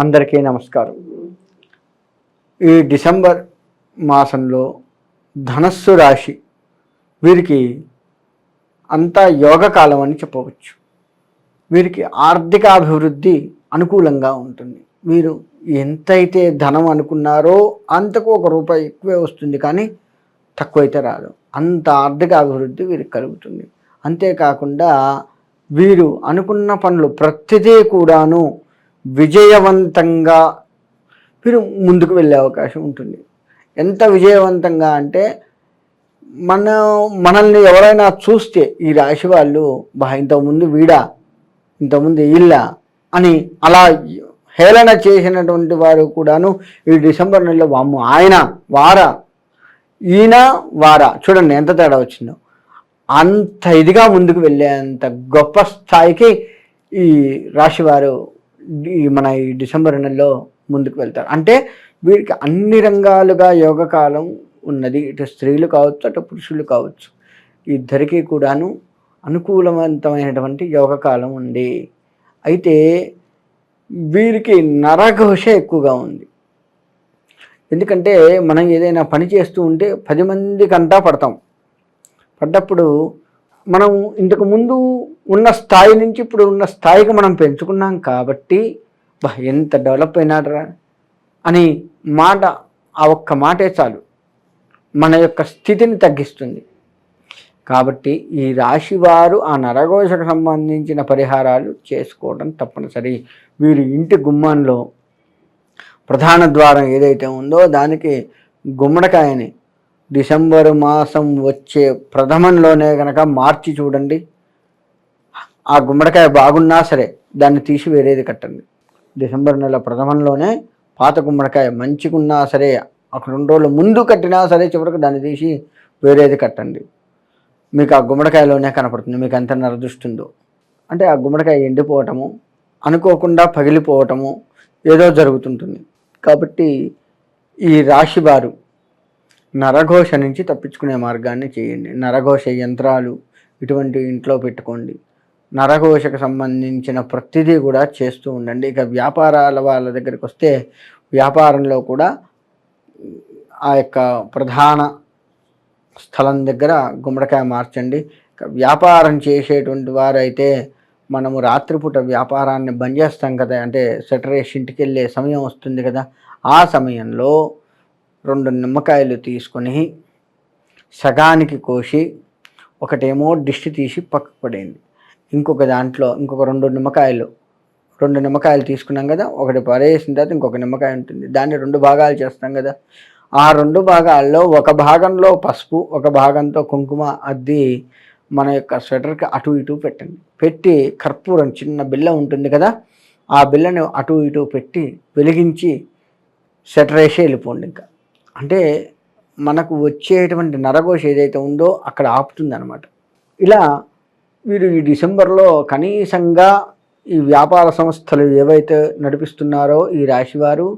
అందరికీ నమస్కారం. ఈ డిసెంబర్ మాసంలో ధనస్సు రాశి వీరికి అంతా యోగకాలం అని చెప్పవచ్చు. వీరికి ఆర్థిక అభివృద్ధి అనుకూలంగా ఉంటుంది. వీరు ఎంతైతే ధనం అనుకున్నారో అంతకు ఒక రూపాయి ఎక్కువే వస్తుంది కానీ తక్కువైతే రాదు. అంత ఆర్థిక అభివృద్ధి వీరికి కలుగుతుంది. అంతేకాకుండా వీరు అనుకున్న పనులు ప్రతిదీ కూడాను విజయవంతంగా మీరు ముందుకు వెళ్ళే అవకాశం ఉంటుంది. ఎంత విజయవంతంగా అంటే మన మనల్ని ఎవరైనా చూస్తే ఈ రాశి వాళ్ళు బా ఇంతకుముందు వీడా ఇంతకుముందు ఇల్లా అని అలా హేళన చేసినటువంటి వారు కూడాను ఈ డిసెంబర్ నెలలో వాము ఆయన వారా ఈయన వారా చూడండి ఎంత తేడా వచ్చిందో. అంత ఇదిగా ముందుకు వెళ్ళేంత గొప్ప స్థాయికి ఈ రాశివారు మన ఈ డిసెంబర్ నెలలో ముందుకు వెళ్తారు. అంటే వీరికి అన్ని రంగాలుగా యోగకాలం ఉన్నది. ఇటు స్త్రీలు కావచ్చు అటు పురుషులు కావచ్చు. ఇద్దరికీ కూడాను అనుకూలవంతమైనటువంటి యోగకాలం ఉంది. అయితే వీరికి నరఘోష ఎక్కువగా ఉంది. ఎందుకంటే మనం ఏదైనా పని చేస్తూ ఉంటే పది మంది కంటా పడతాం. పడ్డప్పుడు మనం ఇంతకుముందు ఉన్న స్థాయి నుంచి ఇప్పుడు ఉన్న స్థాయికి మనం పెంచుకున్నాం కాబట్టి బా ఎంత డెవలప్ అయినాడరా అని మాట ఆ ఒక్క మాటే చాలు. మన యొక్క స్థితిని తగ్గిస్తుంది. కాబట్టి ఈ రాశి వారు ఆ నరఘోషకు సంబంధించిన పరిహారాలు చేసుకోవడం తప్పనిసరి. వీరు ఇంటి గుమ్మంలో ప్రధాన ద్వారం ఏదైతే ఉందో దానికి గుమ్మడికాయని డిసెంబర్ మాసం వచ్చే ప్రథమంలోనే కనుక మార్చి చూడండి. ఆ గుమ్మడికాయ బాగున్నా సరే దాన్ని తీసి వేరేది కట్టండి. డిసెంబర్ నెల ప్రథమంలోనే పాత గుమ్మడికాయ మంచిగున్నా సరే ఒక రెండు రోజుల ముందు కట్టినా సరే చివరికి దాన్ని తీసి వేరేది కట్టండి. మీకు ఆ గుమ్మడికాయలోనే కనపడుతుంది. మీకు ఎంత నరదుస్తుందో అంటే ఆ గుమ్మడికాయ ఎండిపోవటము అనుకోకుండా పగిలిపోవటము ఏదో జరుగుతుంటుంది. కాబట్టి ఈ రాశివారు నరఘోష నుంచి తప్పించుకునే మార్గాన్ని చేయండి. నరఘోష యంత్రాలు ఇటువంటి ఇంట్లో పెట్టుకోండి. నరఘోషకు సంబంధించిన ప్రతిదీ కూడా చేస్తూ ఉండండి. ఇక వ్యాపారాల వాళ్ళ దగ్గరికి వస్తే వ్యాపారంలో కూడా ఆ యొక్క ప్రధాన స్థలం దగ్గర గుమ్మడికాయ మార్చండి. వ్యాపారం చేసేటువంటి వారైతే మనము రాత్రిపూట వ్యాపారాన్ని బంద్ చేస్తాం కదా. అంటే సెటరేష్ ఇంటికి వెళ్ళే సమయం వస్తుంది కదా. ఆ సమయంలో రెండు నిమ్మకాయలు తీసుకొని సగానికి కోసి ఒకటేమో దిష్టి తీసి పక్కకు పడేయండి. ఇంకొక దాంట్లో ఇంకొక రెండు నిమ్మకాయలు రెండు నిమ్మకాయలు తీసుకున్నాం కదా ఒకటి పడేసిన తర్వాత ఇంకొక నిమ్మకాయ ఉంటుంది. దాన్ని రెండు భాగాలు చేస్తాం కదా. ఆ రెండు భాగాల్లో ఒక భాగంలో పసుపు ఒక భాగంతో కుంకుమ అద్ది మన యొక్క స్వెటర్కి అటు ఇటు పెట్టండి. పెట్టి కర్పూరం చిన్న బిల్ల ఉంటుంది కదా ఆ బిల్లను అటు ఇటు పెట్టి వెలిగించి స్వెటర్ వేసి వెళ్ళిపోండి ఇంకా. అంటే మనకు వచ్చేటువంటి నరఘోష ఏదైతే ఉందో అక్కడ ఆపుతుంది అనమాట ఇలా వీరు ఈ డిసెంబర్లో కనీసంగా ఈ వ్యాపార సంస్థలు ఏవైతే నడిపిస్తున్నారో ఈ రాశివారు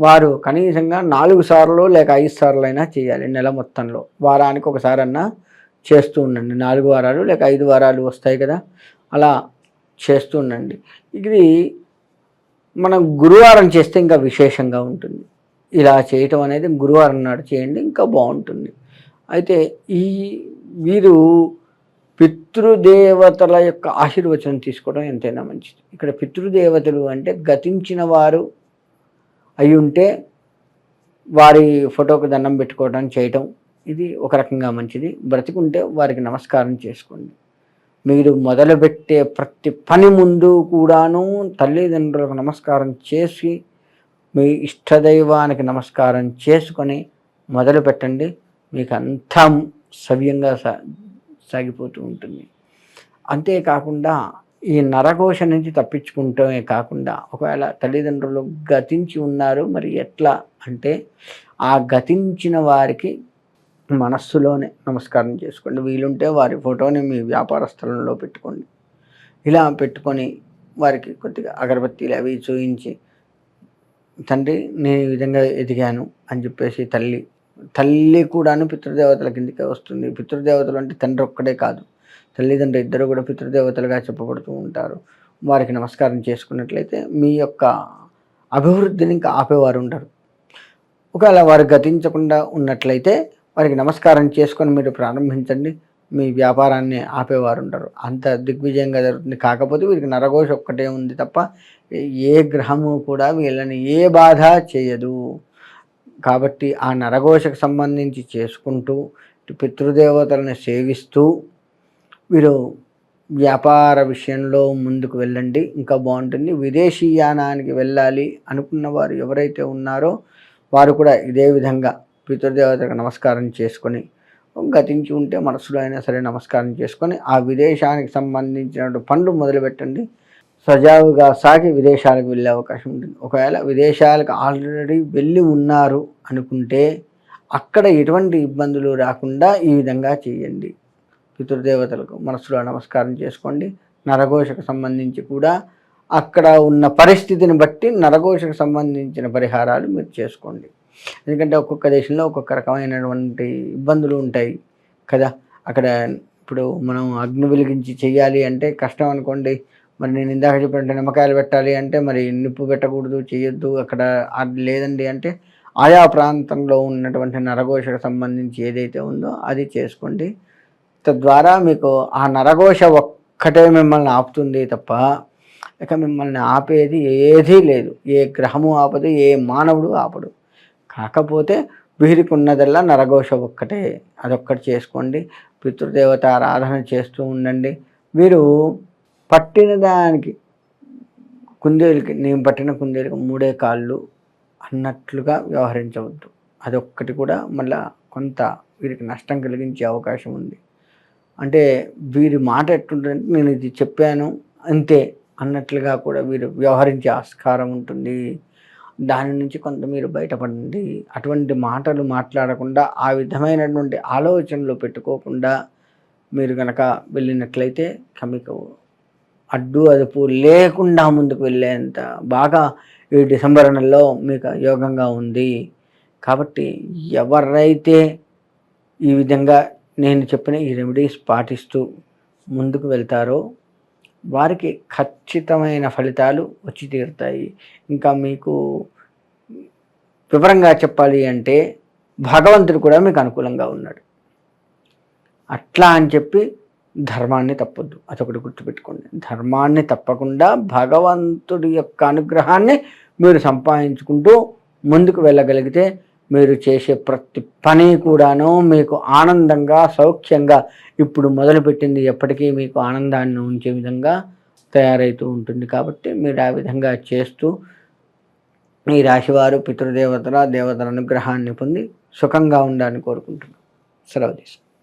వారు కనీసంగా నాలుగు సార్లు లేక ఐదు సార్లు అయినా చేయాలి నెల మొత్తంలో. వారానికి ఒకసారన్నా చేస్తూ ఉండండి. నాలుగు వారాలు లేక ఐదు వారాలు వస్తాయి కదా అలా చేస్తూ ఉండండి. ఇది మనం గురువారం చేస్తే ఇంకా విశేషంగా ఉంటుంది. ఇలా చేయటం అనేది గురువారం నాడు చేయండి ఇంకా బాగుంటుంది. అయితే ఈ వీరు పితృదేవతల యొక్క ఆశీర్వచనం తీసుకోవడం ఎంతైనా మంచిది. ఇక్కడ పితృదేవతలు అంటే గతించిన వారు అయి ఉంటే వారి ఫోటోకి దండం పెట్టుకోవడం చేయటం ఇది ఒక రకంగా మంచిది. బ్రతికుంటే వారికి నమస్కారం చేసుకోండి. మీరు మొదలుపెట్టే ప్రతి పని ముందు కూడాను తల్లిదండ్రులకు నమస్కారం చేసి మీ ఇష్టదైవానికి నమస్కారం చేసుకొని మొదలు పెట్టండి మీకు అంతా సవ్యంగా సాగిపోతూ ఉంటుంది. అంతేకాకుండా ఈ నరఘోష నుంచి తప్పించుకుంటమే కాకుండా ఒకవేళ తల్లిదండ్రులు గతించి ఉన్నారు మరి ఎట్లా అంటే ఆ గతించిన వారికి మనస్సులోనే నమస్కారం చేసుకోండి. వీలుంటే వారి ఫోటోని మీ వ్యాపార స్థలంలో పెట్టుకోండి. ఇలా పెట్టుకొని వారికి కొద్దిగా అగరబత్తీలు అవి చూయించి తండ్రి నేను ఈ విధంగా ఎదిగాను అని చెప్పేసి తల్లి తల్లి కూడాను పితృదేవతల కిందకే వస్తుంది. పితృదేవతలు అంటే తండ్రి ఒక్కడే కాదు. తల్లిదండ్రి ఇద్దరు కూడా పితృదేవతలుగా చెప్పబడుతూ ఉంటారు. వారికి నమస్కారం చేసుకున్నట్లయితే మీ యొక్క అభివృద్ధిని ఇంకా ఆపేవారు ఉంటారు ఒకవేళ వారు గతించకుండా ఉన్నట్లయితే వారికి నమస్కారం చేసుకొని మీరు ప్రారంభించండి. మీ వ్యాపారాన్ని ఆపేవారు ఉంటారు అంత దిగ్విజయంగా జరుగుతుంది. కాకపోతే వీరికి నరఘోష ఒక్కటే ఉంది తప్ప ఏ గ్రహము కూడా వీళ్ళని ఏ బాధ చేయదు. కాబట్టి ఆ నరఘోషకు సంబంధించి చేసుకుంటూ పితృదేవతలను సేవిస్తూ వీరు వ్యాపార విషయంలో ముందుకు వెళ్ళండి. ఇంకా బాగుంటుంది. విదేశీయానానికి వెళ్ళాలి అనుకున్న వారు ఎవరైతే ఉన్నారో వారు కూడా ఇదే విధంగా పితృదేవతకు నమస్కారం చేసుకొని గతించి ఉంటే మనసులో అయినా సరే నమస్కారం చేసుకొని ఆ విదేశానికి సంబంధించినటువంటి పనులు మొదలుపెట్టండి. సజావుగా సాగి విదేశాలకు వెళ్ళే అవకాశం ఉంటుంది. ఒకవేళ విదేశాలకు ఆల్రెడీ వెళ్ళి ఉన్నారు అనుకుంటే అక్కడ ఎటువంటి ఇబ్బందులు రాకుండా ఈ విధంగా చేయండి. పితృదేవతలకు మనసులో నమస్కారం చేసుకోండి. నరఘోషకు సంబంధించి కూడా అక్కడ ఉన్న పరిస్థితిని బట్టి నరఘోషకు సంబంధించిన పరిహారాలు మీరు చేసుకోండి. ఎందుకంటే ఒక్కొక్క దేశంలో ఒక్కొక్క రకమైనటువంటి ఇబ్బందులు ఉంటాయి కదా. అక్కడ ఇప్పుడు మనం అగ్ని వెలిగించి చేయాలి అంటే కష్టం అనుకోండి. మరి నేను ఇందాక చెప్పినట్టు నిమ్మకాయలు పెట్టాలి అంటే మరి నిప్పు పెట్టకూడదు చేయొద్దు అక్కడ అది లేదండి అంటే ఆయా ప్రాంతంలో ఉన్నటువంటి నరఘోషకు సంబంధించి ఏదైతే ఉందో అది చేసుకోండి. తద్వారా మీకు ఆ నరఘోష ఒక్కటే మిమ్మల్ని ఆపుతుంది తప్ప ఇక మిమ్మల్ని ఆపేది ఏదీ లేదు. ఏ గ్రహము ఆపదు ఏ మానవుడు ఆపడు. కాకపోతే వీరికి ఉన్నదల్లా నరఘోష ఒక్కటే. అదొక్కటి చేసుకోండి. పితృదేవత ఆరాధన చేస్తూ ఉండండి. వీరు పట్టిన దానికి కుందేలుకి నేను పట్టిన కుందేలుకి మూడే కాళ్ళు అన్నట్లుగా వ్యవహరించవద్దు. అదొక్కటి కూడా మళ్ళా కొంత వీరికి నష్టం కలిగించే అవకాశం ఉంది. అంటే వీరి మాట ఎట్టుంటుందంటే నేను ఇది చెప్పాను అంతే అన్నట్లుగా కూడా వీరు వ్యవహరించే ఆస్కారం ఉంటుంది. దాని నుంచి కొంత మీరు బయటపడండి. అటువంటి మాటలు మాట్లాడకుండా ఆ విధమైనటువంటి ఆలోచనలు పెట్టుకోకుండా మీరు కనుక వెళ్ళినట్లయితే కమిక అడ్డు అదుపు లేకుండా ముందుకు వెళ్ళేంత బాగా ఈ డిసెంబర్ నెలలో మీకు యోగంగా ఉంది. కాబట్టి ఎవరైతే ఈ విధంగా నేను చెప్పిన ఈ రెమెడీస్ పాటిస్తూ ముందుకు వెళ్తారో వారికి ఖచ్చితమైన ఫలితాలు వచ్చి తీరుతాయి. ఇంకా మీకు వివరంగా చెప్పాలి అంటే భగవంతుడు కూడా మీకు అనుకూలంగా ఉన్నాడు. అట్లా అని చెప్పి ధర్మాన్ని తప్పొద్దు. అదొకటి గుర్తుపెట్టుకోండి. ధర్మాన్ని తప్పకుండా భగవంతుడి యొక్క అనుగ్రహాన్ని మీరు సంపాదించుకుంటూ ముందుకు వెళ్ళగలిగితే మీరు చేసే ప్రతి పని కూడాను మీకు ఆనందంగా సౌఖ్యంగా ఇప్పుడు మొదలుపెట్టింది ఎప్పటికీ మీకు ఆనందాన్ని ఉంచే విధంగా తయారవుతూ ఉంటుంది. కాబట్టి మీరు ఆ విధంగా చేస్తూ ఈ రాశివారు పితృదేవతల దేవతల అనుగ్రహాన్ని పొంది సుఖంగా ఉండాలని కోరుకుంటున్నాను. సెలవు